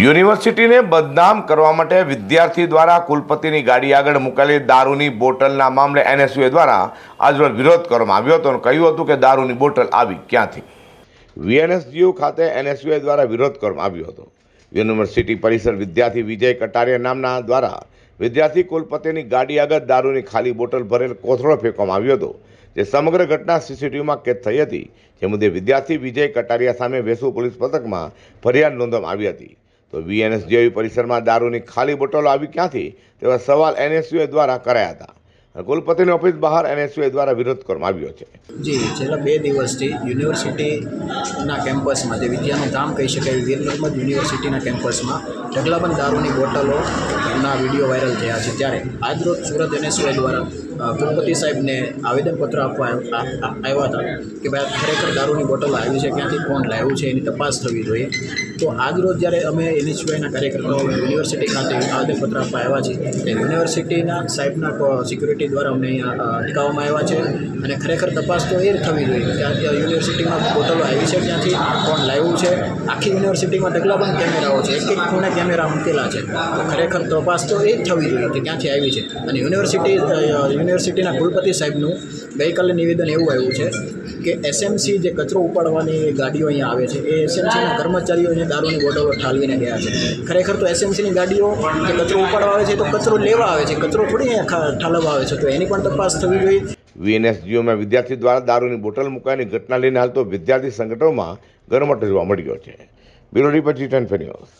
યુનિવર્સિટીને બદનામ કરવા માટે વિદ્યાર્થી દ્વારા કુલપતિની ગાડી આગળ મૂકેલી દારૂની બોટલના મામલે એનએસયુએ દ્વારા આજરોજ વિરોધ કરવામાં આવ્યો હતો અને કહ્યું હતું કે દારૂની બોટલ આવી ક્યાંથી? વીએનએસજીયુ ખાતે એનએસયુએ દ્વારા વિરોધ કરવામાં આવ્યો હતો. યુનિવર્સિટી પરિસર વિદ્યાર્થી વિજય કટારિયા નામના દ્વારા વિદ્યાર્થી કુલપતિની ગાડી આગળ દારૂની ખાલી બોટલ ભરેલ કોથળો ફેંકવામાં આવ્યો હતો, જે સમગ્ર ઘટના સીસીટીવીમાં કેદ થઈ હતી, જે મુદ્દે વિદ્યાર્થી વિજય કટારિયા સામે વેસુ પોલીસ પથકમાં ફરિયાદ નોંધવામાં આવી હતી. તો વીએનએસ જેવી પરિસરમાં દારૂની ખાલી બોટલો આવી ક્યાંથી? તેવા સવાલ એનએસયુએ દ્વારા કરાયા હતા. કુલપતિની ઓફિસ બહાર એનએસયુએ દ્વારા વિરોધ કરવામાં આવ્યો છે. જી, છેલ્લા બે દિવસથી યુનિવર્સિટીના કેમ્પસમાં જે વિદ્યાનું ધામ કહી શકાય વીર નર્મદ યુનિવર્સિટીના કેમ્પસમાં ઢગલાબંધ દારૂની બોટલોના વીડિયો વાયરલ થયા છે. ત્યારે આજરોજ સુરત એનએસયુઆઈ દ્વારા કુલપતિ સાહેબને આવેદનપત્ર આપવા આવ્યા હતા કે ભાઈ ખરેખર દારૂની બોટલ આવી છે, ક્યાંથી, કોણ લાવ્યું છે, એની તપાસ થવી જોઈએ. તો આજરોજ જ્યારે અમે એનએસયુઆઈના કાર્યકર્તાઓ યુનિવર્સિટી ખાતે આવેદનપત્ર આપવા આવ્યા છીએ યુનિવર્સિટીના સાહેબના સિક્યુરિટી દ્વારા અમને અહીંયા અટકાવવામાં આવ્યા છે. અને ખરેખર તપાસ તો એ થવી જોઈએ કે આ યુનિવર્સિટીમાં બોટલો આવી છે ત્યાંથી, કોણ લાવ્યું છે. આખી યુનિવર્સિટીમાં ઢગલાબંધ કેમેરાઓ છે. એક એક ખૂણે કેમેરા મૂકેલા છે. તો ખરેખર તપાસ તો એ જ થવી જોઈએ કે ક્યાંથી આવી છે. અને યુનિવર્સિટી યુનિવર્સિટીના કુલપતિ સાહેબનું ગઈકાલે નિવેદન એવું આવ્યું છે કે એસએમસી જે કચરો ઉપાડવાની ગાડીઓ અહીંયા આવે છે, એ એસએમસીના કર્મચારીઓ અહીંયા દારૂની બોટલો ઠાલવીને ગયા છે. ખરેખર તો એસએમસીની ગાડીઓ જે કચરો ઉપાડવા આવે છે તો કચરો લેવા આવે છે, કચરો થોડી અહીંયા ઠાલવવા આવે છે. તો એની પણ તપાસ થવી જોઈએ. વીએનએસજીઓમાં વિદ્યાર્થી દ્વારા દારૂની બોટલ મૂકવાની ઘટના લઈને હાલ તો વિદ્યાર્થી સંગઠનોમાં ગરમટ જોવા મળ્યો છે. Bureau report G ten news.